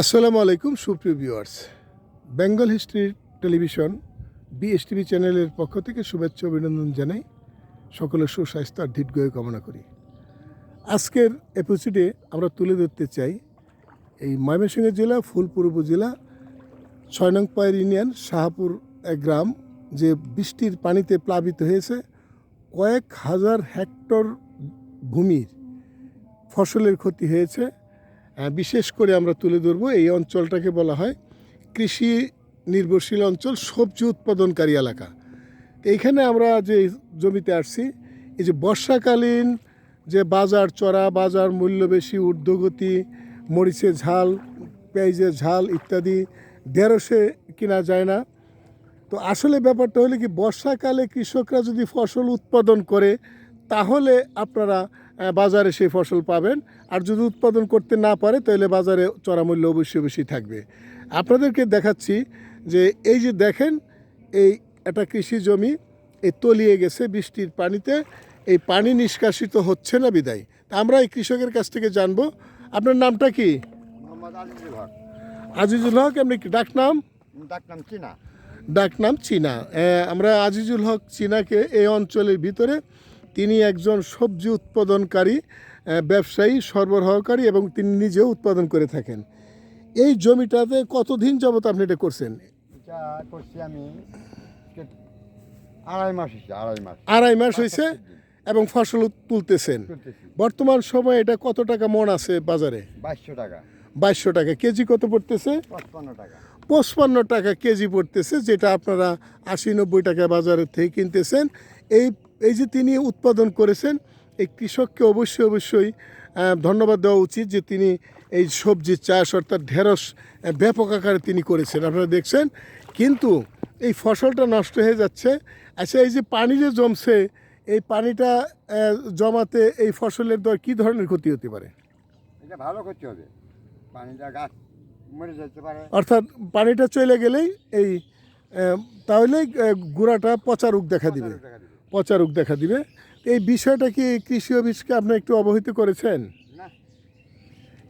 আসসালামু আলাইকুম, সুপ্রিয় viewers. Bengal history television, BSTV চ্যানেলের পক্ষ থেকে শুভেচ্ছা অভিনন্দন জানাই। সকলের সুস্বাস্থ্য আর দীর্ঘায়ু কামনা করি। আজকের এপিসোডে আমরা তুলে ধরতে চাই এই ময়মনসিংহ জেলা ফুলপুর উপজেলা ছয় নং পায়ের ইউনিয়ন, শাহপুর এক গ্রাম, যে বৃষ্টির পানিতে প্লাবিত হয়েছে কয়েক হাজার হেক্টর ভূমির ফসলের ক্ষতি হয়েছে। বিশেষ করে আমরা তুলে ধরবো, এই অঞ্চলটাকে বলা হয় কৃষি নির্ভরশীল অঞ্চল সবজি উৎপাদনকারী এলাকা। এইখানে আমরা যে জমিতে আসছি, এই যে বর্ষাকালীন যে বাজার চড়া, বাজার মূল্য বেশি, ঊর্ধ্বগতি, মরিচের ঝাল, পেঁয়াজের ঝাল ইত্যাদি ঢেঁড়সে কিনা যায় না। তো আসলে ব্যাপারটা হলে কি, বর্ষাকালে কৃষকরা যদি ফসল উৎপাদন করে, তাহলে আপনারা বাজারে সেই ফসল পাবেন। আর যদি উৎপাদন করতে না পারে তাহলে বাজারে চড়া মূল্য অবশ্যই বেশি থাকবে। আপনাদেরকে দেখাচ্ছি যে এই যে দেখেন এই একটা কৃষি জমি এই তলিয়ে গেছে বৃষ্টির পানিতে। এই পানি নিষ্কাশিত হচ্ছে না বিদায়। তা আমরা এই কৃষকের কাছ থেকে জানব। আপনার নামটা কি? আজিজুল হক। আজিজুল হক আপনি কি ডাক নাম? ডাক নাম চীনা। ডাক নাম চীনা। আমরা আজিজুল হক চীনাকে এই অঞ্চলের ভিতরে তিনি একজন সবজি উৎপাদনকারী ব্যবসায়ী সরবরাহকারী এবং তিনি নিজেও উৎপাদন করে থাকেন। এই জমিটাতে কতদিন যাবত আপনি এটা করছেন? এটা করছি আমি আড়াই মাস হয়েছে আড়াই মাস। আড়াই মাস হয়েছে এবং ফসল তুলতেছেন। বর্তমান সময় এটা কত টাকা মন আছে বাজারে? বাইশশো টাকা। বাইশশো টাকা। কেজি কত পড়তেছে? পঁচপান্ন টাকা। পঁচপান্ন টাকা কেজি পড়তেছে যেটা আপনারা আশি নব্বই টাকা বাজারের থেকে কিনতেছেন। এই এই যে তিনি উৎপাদন করেছেন এই কৃষককে অবশ্যই অবশ্যই ধন্যবাদ দেওয়া উচিত যে তিনি এই সবজি চাষ অর্থাৎ ঢেঁড়স ব্যাপক আকারে তিনি করেছেন। আপনারা দেখছেন কিন্তু এই ফসলটা নষ্ট হয়ে যাচ্ছে। আচ্ছা এই যে পানি যে জমছে এই পানিটা জমাতে এই ফসলের দর কী ধরনের ক্ষতি হতে পারে? এটা ভালো করতে হবে। পানিটা গাছ মরে যেতে পারে। অর্থাৎ পানিটা চলে গেলেই এই তাহলে গুঁড়াটা পচা রোগ দেখা দিবে। পঁচাত্তর টাকা দিবে। পচা রোগ দেখা দিবে। এই বিষয়টা কি কৃষি অফিসকে আপনি একটু অবহিত করেছেন?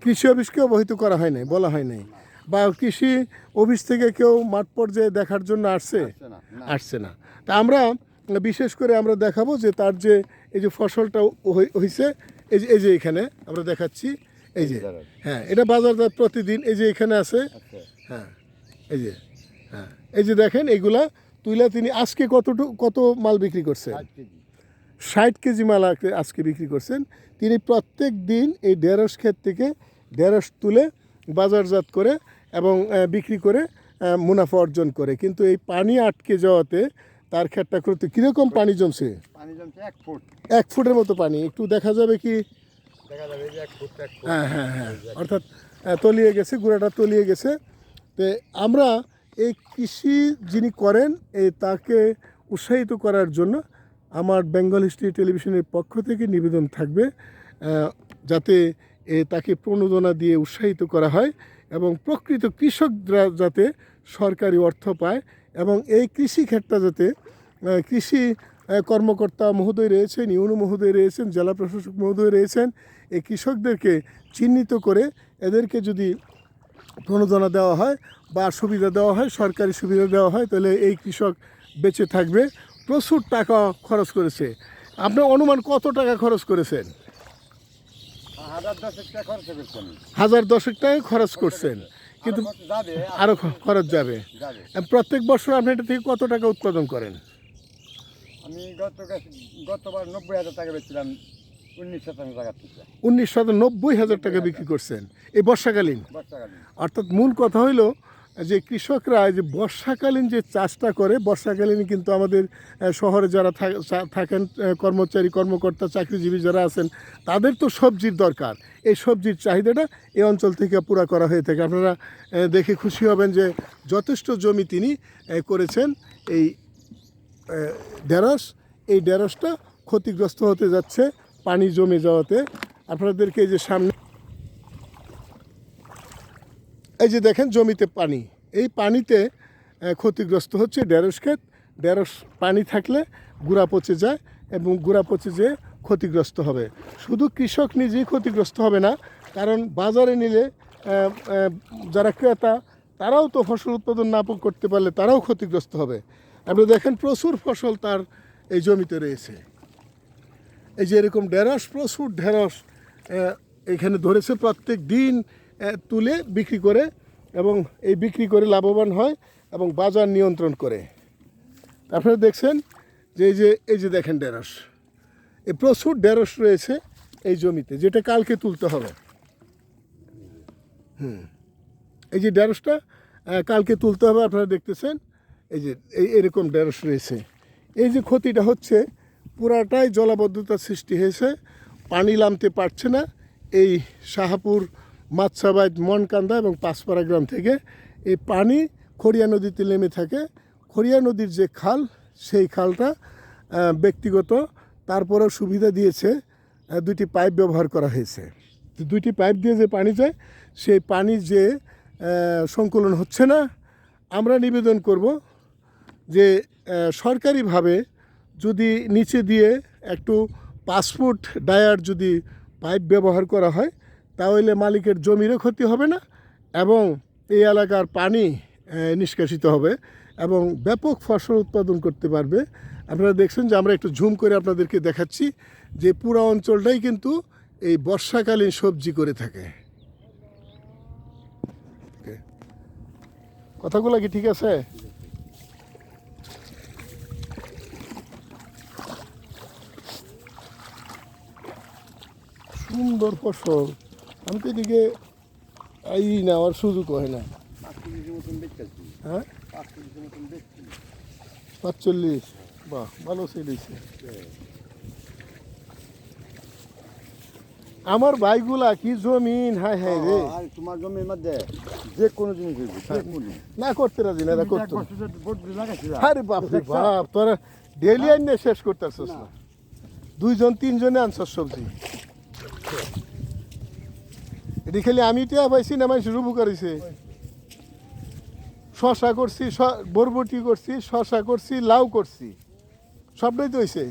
কৃষি অফিসকে অবহিত করা হয় নাই বলা হয় নাই। বা কৃষি অফিস থেকে কেউ মাঠ পর্যায়ে দেখার জন্য আসছে? আসছে না তা আমরা বিশেষ করে আমরা দেখাবো যে তার যে এই যে ফসলটা হয়েছে এই যে এই যে এখানে আমরা দেখাচ্ছি এই যে হ্যাঁ এটা বাজারদর প্রতিদিন এই যে এখানে আছে। আচ্ছা। হ্যাঁ এই যে হ্যাঁ এই যে দেখেন এইগুলা তুইলা তিনি আজকে কতটুকু কত মাল বিক্রি করছেন? ষাট কেজি। মাল আজকে- বিক্রি করছেন। তিনি প্রত্যেক দিন এই ঢেঁড়স ক্ষেত থেকে ঢেঁড়স তুলে বাজারজাত করে এবং বিক্রি করে মুনাফা অর্জন করে। কিন্তু এই পানি আটকে যাওয়াতে তার ক্ষেতটা করতে কীরকম পানি জমছে? পানি জমছে এক ফুট। এক ফুটের মতো পানি। একটু দেখা যাবে কি? দেখা যাবে হ্যাঁ হ্যাঁ হ্যাঁ। অর্থাৎ তলিয়ে গেছে গুঁড়াটা তলিয়ে গেছে। তো আমরা এই কৃষি যিনি করেন এই তাকে উৎসাহিত করার জন্য আমার বেঙ্গল হিস্ট্রি টেলিভিশনের পক্ষ থেকে নিবেদন থাকবে যাতে এ তাকে প্রণোদনা দিয়ে উৎসাহিত করা হয় এবং প্রকৃত কৃষকরা যাতে সরকারি অর্থ পায় এবং এই কৃষি ক্ষেত্রটা যাতে কৃষি কর্মকর্তা মহোদয় রয়েছেন, ইউনো মহোদয় রয়েছেন, জেলা প্রশাসক মহোদয় রয়েছেন, এই কৃষকদেরকে চিহ্নিত করে এদেরকে যদি প্রণোদনা দেওয়া হয় বা সুবিধা দেওয়া হয় সরকারি সুবিধা দেওয়া হয় তাহলে এই কৃষক বেঁচে থাকবে। প্রচুর টাকা খরচ করেছে। আপনার অনুমান কত টাকা খরচ করেছেন? হাজার দশেক টাকা খরচ করছেন। কিন্তু আরও আরও খরচ যাবে। যাবে। প্রত্যেক বছর আপনি এটা থেকে কত টাকা উৎপাদন করেন? আমি গত গতবার নব্বই হাজার টাকা বেচছিলাম। উনিশ নব্বই হাজার টাকা বিক্রি করছেন। এই বর্ষাকালীন। অর্থাৎ মূল কথা হইল যে কৃষকরা যে বর্ষাকালীন যে চাষটা করে বর্ষাকালীন কিন্তু আমাদের শহরে যারা থাকেন কর্মচারী কর্মকর্তা চাকরিজীবী যারা আছেন তাদের তো সবজির দরকার। এই সবজির চাহিদাটা এই অঞ্চল থেকে পুরা করা হয়ে থাকে। আপনারা দেখে খুশি হবেন যে যথেষ্ট জমি তিনি করেছেন। এই ঢেঁড়স এই ঢেঁড়সটা ক্ষতিগ্রস্ত হতে যাচ্ছে পানি জমে যাওয়াতে আপনাদেরকে এই যে সামনে এই যে দেখেন জমিতে পানি। এই পানিতে ক্ষতিগ্রস্ত হচ্ছে ঢেঁড়স ক্ষেত। ঢেঁড়স পানি থাকলে গুড়া পচে যায় এবং গুড়া পচে যেয়ে ক্ষতিগ্রস্ত হবে। শুধু কৃষক নিজেই ক্ষতিগ্রস্ত হবে না, কারণ বাজারে নিলে যারা ক্রেতা, তারাও তো ফসল উৎপাদন না করতে পারলে তারাও ক্ষতিগ্রস্ত হবে। আপনি দেখেন প্রচুর ফসল তার এই জমিতে রয়েছে। এই যে এরকম ঢেঁড়স, প্রচুর ঢেঁড়স এখানে ধরেছে প্রত্যেক দিন তুলে বিক্রি করে এবং এই বিক্রি করে লাভবান হয় এবং বাজার নিয়ন্ত্রণ করে। তারপরে দেখছেন যে এই যে এই যে দেখেন ঢেঁড়স এই প্রচুর ঢেঁড়স রয়েছে এই জমিতে, যেটা কালকে তুলতে হবে। হুম, এই যে ঢেঁড়সটা কালকে তুলতে হবে, আপনারা দেখতেছেন, এই যে, এই এরকম ঢেঁড়স রয়েছে। এই যে ক্ষতিটা হচ্ছে পুরাটাই জলাবদ্ধতার সৃষ্টি হয়েছে। পানি নামতে পারছে না। এই শাহাপুর মাছসাবাইদ মনকান্দা এবং পাঁচপাড়া গ্রাম থেকে এই পানি খড়িয়া নদীতে নেমে থাকে। খড়িয়া নদীর যে খাল, সেই খালটা ব্যক্তিগত। তারপরেও সুবিধা দিয়েছে দুটি পাইপ ব্যবহার করা হয়েছে। দুইটি পাইপ দিয়ে যে পানি যায়, সেই পানি যে সংকলন হচ্ছে না। আমরা নিবেদন করব যে সরকারিভাবে যদি নিচে দিয়ে একটু পাসপোর্ট ডায়ার যদি পাইপ ব্যবহার করা হয়, তাহলে মালিকের জমিরও ক্ষতি হবে না এবং এই এলাকার পানি নিষ্কাশিত হবে এবং ব্যাপক ফসল উৎপাদন করতে পারবে। আপনারা দেখছেন যে আমরা একটু ঝুম করে আপনাদেরকে দেখাচ্ছি যে পুরো অঞ্চলটাই কিন্তু এই বর্ষাকালীন সবজি করে থাকে। কথাগুলো কি ঠিক আছে? সুন্দর ফসল। আমি তো এদিকে আই না আমার সুযোগ হয় না। হ্যাঁ? পাঁচচল্লিশ। বাহ ভালো হয়েছে আমার ভাইগুলা কি জমিন? হায় হায় রে। তোমার জমির মধ্যে যে কোনো জিনিস হইবে না করতে রাজি না করতে আরে বাপ রে বাপ তোরা ডেলি আইনে শেষ করতে না। দুইজন তিনজনে আনছস সবজি। এটি খালি আমি টিয়া পাইছি না, মানুষ রুবু করেছে। শশা করছি বরবটি করছি, শশা করছি, লাউ করছি। সবটাই তো হয়েছে